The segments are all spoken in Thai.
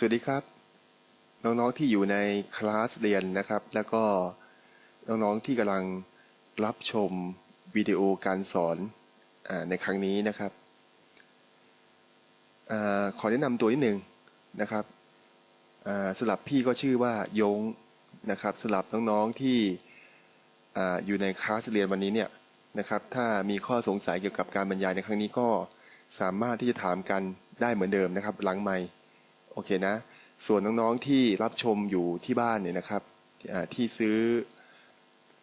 สวัสดีครับ น้องๆที่อยู่ในคลาสเรียนนะครับ แล้วก็น้องๆที่กำลังรับชมวิดีโอการสอนอในครั้งนี้นะครับอขอแนะนำตัวนิดหนึ่งนะครับสลับพี่ก็ชื่อว่ายงนะครับสลับน้องๆที่ออยู่ในคลาสเรียนวันนี้เนี่ยนะครับ ถ้ามีข้อสงสัยเกี่ยวกับการบรรยายในครั้งนี้ก็สามารถที่จะถามกันได้เหมือนเดิมนะครับ หลังไมค์ อเคนะ ส่วนน้องๆที่รับชมอยู่ที่บ้านเนี่ยนะครับที่ซื้อ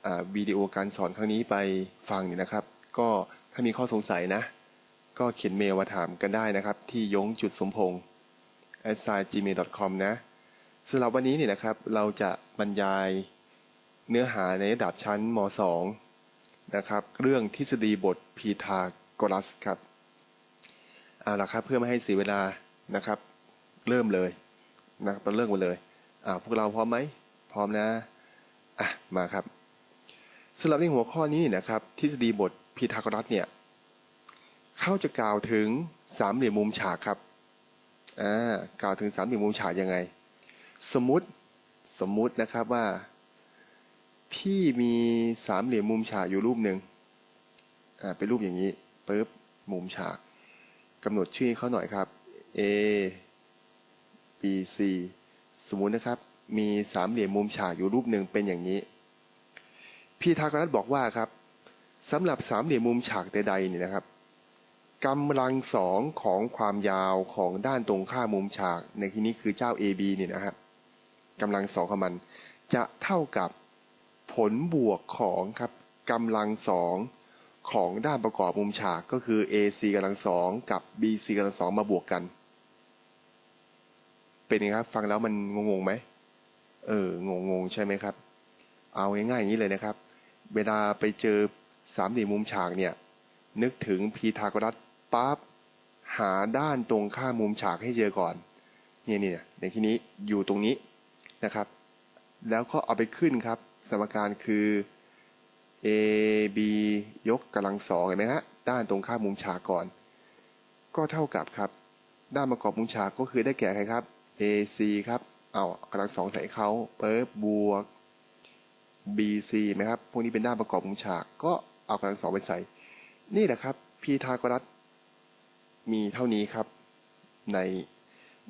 อวิดีโอการสอนครั้งนี้ไปฟังเนี่ยนะครับ ก็ถ้ามีข้อสงสัยนะ ก็เขียนเมลมาถามกันได้นะครับ ที่ยงจุดสมพงษ์ s i gmail com นะสำหรับวันนี้เนี่ยนะครับเราจะบรรยายเนื้อหาในระดับชั้นม .2 นะครับ เรื่องทฤษฎีบทพีทาโกรัสครับเอาละครับเพื่อไม่ให้เสียเวลานะครับ เริ่มเลยนะเราเริ่มกันเลยอ่าพวกเราพร้อมไหมพร้อมนะอะมาครับสำหรับในหัวข้อนี้นะครับ ทฤษฎีบทพีทาโกรัสเนี่ยเขาจะกล่าวถึงสามเหลี่ยมมุมฉากครับอ่ากล่าวถึงสามเหลี่ยมมุมฉากยังไง สมมติสมมุตินะครับว่า พี่มีสามเหลี่ยมมุมฉากอยู่รูปหนึ่งอ่าเป็นรูปอย่างนี้ปึ๊บมุมฉากกำหนดชื่อเขาหน่อยครับ A B C สมมุตินะครับ มีสามเหลี่ยมมุมฉากอยู่รูปหนึ่งเป็นอย่างนี้ พี่ทากรัตบอกว่าครับสำหรับสามเหลี่ยมมุมฉากใดๆเนี่ยนะครับกำลังสองของความยาวของด้านตรงข้ามมุมฉาก ในที่นี้คือเจ้า AB เนี่ยนะครับกำลังสองของมัน จะเท่ากับผลบวกของครับกำลังสองของด้านประกอบมุมฉากก็คือ AC กำลังสองกับ BC กำลังสองมาบวกกัน เป็นไงครับ ฟังแล้วมันงงๆไหมเอองงงๆใช่ไหมครับ เอาง่ายๆอย่างนี้เลยนะครับ เวลาไปเจอสามเหลี่ยมมุมฉากเนี่ย นึกถึงพีทาโกรัสปั๊บหาด้านตรงข้ามมุมฉากให้เจอก่อนเนี่ยเนี่ยในที่นี้อยู่ตรงนี้นะครับ แล้วก็เอาไปขึ้นครับ สมการคือ a b ยกกำลังสองเห็นไหมฮะด้านตรงข้ามมุมฉากก่อน ก็เท่ากับครับ ด้านประกอบมุมฉากก็คือได้แก่ใครครับ AC ครับ เอากำลังสองใส่เขาเปิบบวก BC ไหมครับ พวกนี้เป็นด้านประกอบมุมฉาก ก็เอากำลังสองไปใส่ นี่แหละครับพีทาโกรัสมีเท่านี้ครับ ใน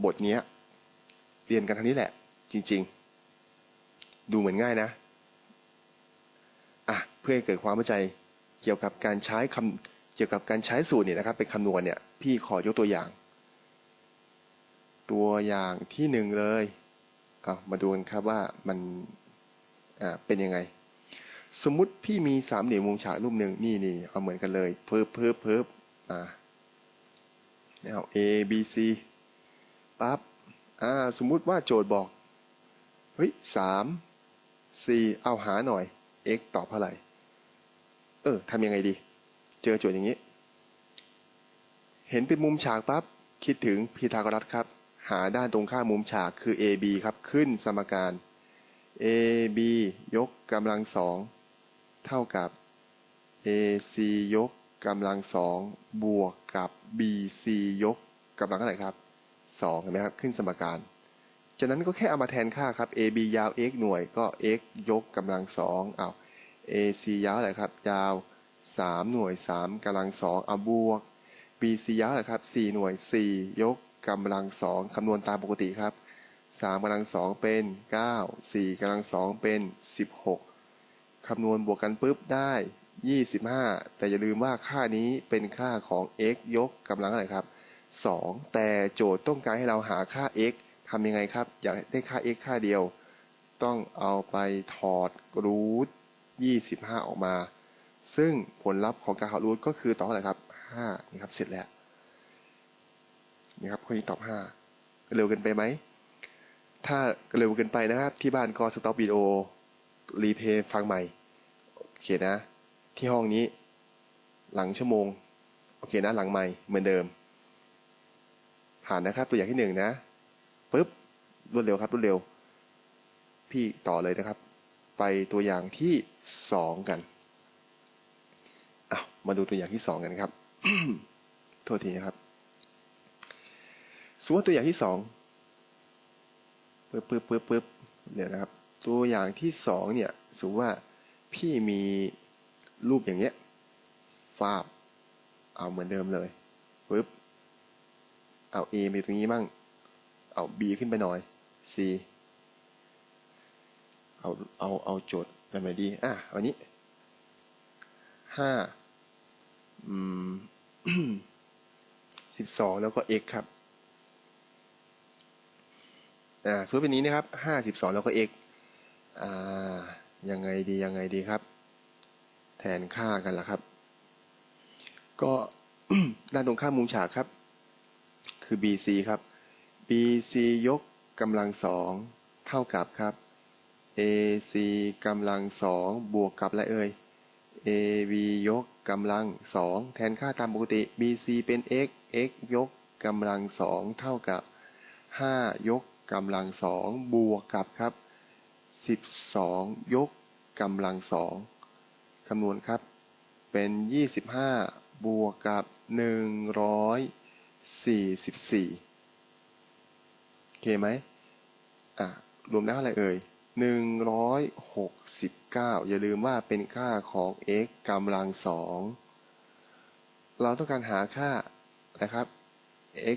บทเนี้ยเรียนกันเท่านี้แหละ จริง ๆ ดูเหมือนง่ายนะ อะ เพื่อให้เกิดความเข้าใจเกี่ยวกับการใช้คำเกี่ยวกับการใช้สูตรเนี่ยนะครับเป็นคำนวณเนี่ยพี่ขอยกตัวอย่าง ตัวอย่างที่หนึ่งเลยเอามาดูกันครับว่ามันเป็นยังไง สมมุติพี่มีสามเหลี่ยมมุมฉากรูปหนึ่งนี่นี่เอาเหมือนกันเลยเพิ่มเพิ่มเพิ่มอ่าเอา A B C ปั๊บอ่าสมมุติว่าโจทย์บอกเฮ้ยสาม C เอาหาหน่อย x ตอบเท่าไหร่ เออทำยังไงดี เจอโจทย์อย่างนี้ เห็นเป็นมุมฉากปั๊บคิดถึงพีทาโกรัสครับ หาด้านตรงข้ามมุมฉากคือ AB ครับขึ้นสมการ AB ยกกำลังสองเท่ากับ AC ยกกำลังสองบวกกับ BC ยกกำลังเท่าไหร่ครับสองเห็นไหมครับขึ้นสมการ จากนั้นก็แค่เอามาแทนค่าครับ AB ยาว x หน่วยก็ x ยกกำลังสองเอา AC ยาวอะไรครับ ยาว 3 หน่วย 3กำลังสองเอาบวก BC ยาวอะไรครับ 4 หน่วย 4 ยก กำลังสองคำนวณตามปกติครับ3กำลังสองเป็น9 4กำลังสองเป็น16คำนวณบวกกันปุ๊บได้25แต่อย่าลืมว่าค่านี้เป็นค่าของ x ยกกำลังอะไรครับ2แต่โจทย์ต้องการให้เราหาค่า x ทำยังไงครับ อยากได้ค่า x ค่าเดียว ต้องเอาไปถอดรูท25ออกมา ซึ่งผลลัพธ์ของการถอดรูทก็คือตออะไรครับ5นี่ครับเสร็จแล้ว ครับคนนี้ตอบ5เร็วเกินไปไหม ถ้าเร็วเกินไปนะครับ ที่บ้านก็สต็อปวิดีโอรีเพย์ฟังใหม่ โอเคนะ ที่ห้องนี้ หลังชั่วโมง โอเคนะ หลังใหม่เหมือนเดิม ผ่านนะครับ ตัวอย่างที่หนึ่งนะปุ๊บรวดเร็วครับรวดเร็ว พี่ต่อเลยนะครับ ไปตัวอย่างที่สองกันอ้าวมาดูตัวอย่างที่สองกันครับ โทษทีนะครับ สมมติว่าตัวอย่างที่สองปึ๊บปึ๊บปึ๊บปึ๊บเดี๋ยวนะครับ ตัวอย่างที่สองเนี่ยสมมติว่าพี่มีรูปอย่างเงี้ยฟาบเอาเหมือนเดิมเลยปึ๊บเอา A ไปตรงนี้มั่งเอา B ขึ้นไปหน่อย C เอาเอาเอาโจทย์แบบไหนดีอะเอานี้ห้าอืมสิบสองแล้วก็ x ครับ อ่าสมมติเป็นนี้นะครับห้าสิบสองแล้วก็ x อ่ายังไงดียังไงดีครับ แทนค่ากันละครับ ก็ด้านตรงข้ามมุมฉากครับ คือ bc ครับ bc ยกกำลังสองเท่ากับครับ ac กำลังสองบวกกับอะไรเอ่ย ab ยกกำลังสองแทนค่าตามปกติ bc เป็น x x ยกกำลังสองเท่ากับ 5 ยก กำลังสองบวกกับครับ 12 ยกกำลังสองคำนวณครับเป็น 25 บวกกับ 144โอเคไหมอะรวมแล้วอะไรเอ่ย 169 อย่าลืมว่าเป็นค่าของ x กำลังสองเราต้องการหาค่านะครับ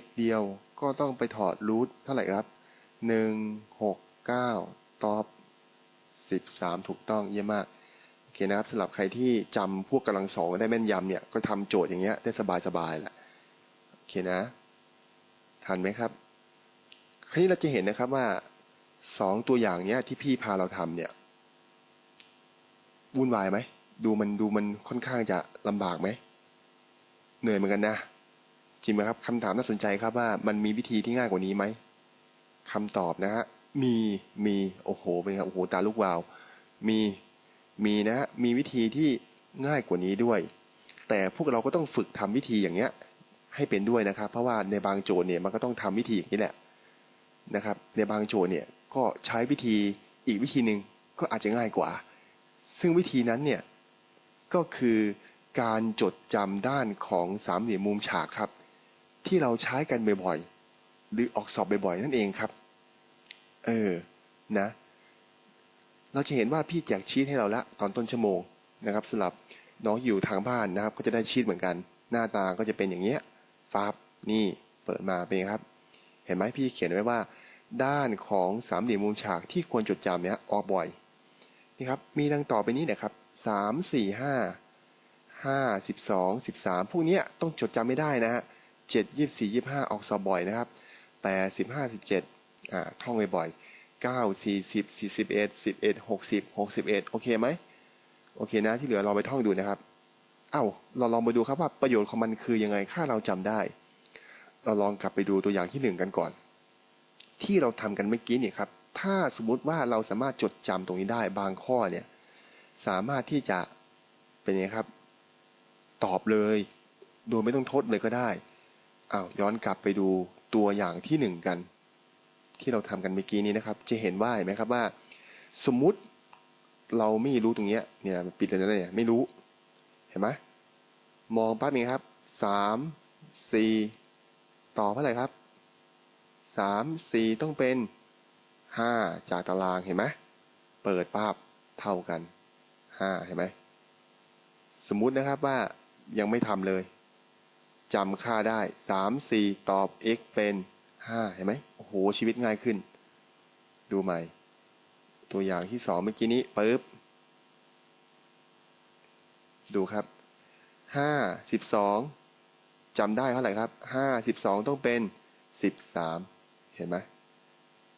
x เดียวก็ต้องไปถอดรูทเท่าไหร่ครับ 169ตอบ13ถูกต้องเยี่ยมมากโอเคนะครับสำหรับใครที่จำพวกกำลังสองได้แม่นยำเนี่ยก็ทำโจทย์อย่างเงี้ยได้สบายๆแหละโอเคนะ ทันไหมครับ คราวนี้เราจะเห็นนะครับว่าสองตัวอย่างเนี้ยที่พี่พาเราทำเนี่ยวุ่นวายไหมดูมันดูมันค่อนข้างจะลำบากไหมเหนื่อยเหมือนกันนะจริงไหมครับคำถามน่าสนใจครับว่ามันมีวิธีที่ง่ายกว่านี้ไหม คำตอบนะฮะมีมีโอ้โหเป็นครับโอ้โหตาลูกวาวมีมีนะฮะมีวิธีที่ง่ายกว่านี้ด้วย แต่พวกเราก็ต้องฝึกทำวิธีอย่างเงี้ยให้เป็นด้วยนะครับ เพราะว่าในบางโจทย์เนี่ยมันก็ต้องทำวิธีอย่างนี้แหละนะครับ ในบางโจทย์เนี่ยก็ใช้วิธีอีกวิธีหนึ่งก็อาจจะง่ายกว่า ซึ่งวิธีนั้นเนี่ยก็คือการจดจำด้านของสามเหลี่ยมมุมฉากครับ ที่เราใช้กันบ่อยๆหรือออกสอบบ่อยๆนั่นเองครับ เออนะ เราจะเห็นว่าพี่แจกชีตให้เราละตอนต้นชั่วโมงนะครับสำหรับน้องอยู่ทางบ้านนะครับ ก็จะได้ชีตเหมือนกัน หน้าตาก็จะเป็นอย่างเงี้ยฟับนี่เปิดมาเป็นครับ เห็นไหมพี่เขียนไว้ว่า ด้านของสามเหลี่ยมมุมฉากที่ควรจดจำเนี่ยออกบ่อยนี่ครับมีดังต่อไปนี้นะครับสามสี่ห้าห้าสิบสองสิบสามพวกเนี้ยต้องจดจำไม่ได้นะฮะเจ็ดยี่สี่ยี่ห้าออกสอบบ่อยนะครับแปดสิบห้าสิบเจ็ด ท่องบ่อยๆเก้าสี่สิบสี่สิบเอ็ดสิบเอ็ดหกสิบหกสิบเอ็ดโอเคไหมโอเคนะที่เหลือเราไปท่องดูนะครับ เอ้าเราลองมาดูครับว่าประโยชน์ของมันคือยังไงถ้าเราจำได้ เราลองกลับไปดูตัวอย่างที่หนึ่งกันก่อน ที่เราทำกันเมื่อกี้เนี่ยครับ ถ้าสมมุติว่าเราสามารถจดจำตรงนี้ได้บางข้อเนี่ย สามารถที่จะเป็นยังไงครับ ตอบเลย โดยไม่ต้องทดเลยก็ได้อ้าวย้อนกลับไปดูตัวอย่างที่หนึ่งกัน ที่เราทำกันเมื่อกี้นี้นะครับ จะเห็นว่าเห็นไหมครับว่า สมมุติเราไม่รู้ตรงเนี้ยเนี่ยปิดเลยนะเนี่ยไม่รู้เห็นไหมมองปั๊บนี้ครับสามสี่ต่อเท่าไหร่ครับสามสี่ต้องเป็นห้าจากตารางเห็นไหมเปิดภาพเท่ากันห้าเห็นไหมสมมุตินะครับว่ายังไม่ทำเลยจำค่าได้สามสี่ตอบ x เป็นห้าเห็นไหม โหชีวิตง่ายขึ้น ดูใหม่ ตัวอย่างที่สองเมื่อกี้นี้ปึ๊บดูครับห้าสิบสองจำได้เท่าไหร่ครับห้าสิบสองต้องเป็นสิบสามเห็นไหม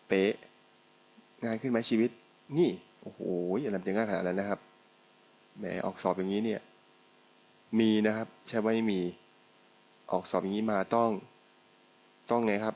เป๊ะง่ายขึ้นไหมชีวิต นี่ โอ้โหอะไรจะง่ายขนาดนั้นนะครับ แหมออกสอบอย่างนี้เนี่ย มีนะครับ ใช่ว่าไม่มี ออกสอบอย่างนี้มาต้อง ต้องไงครับ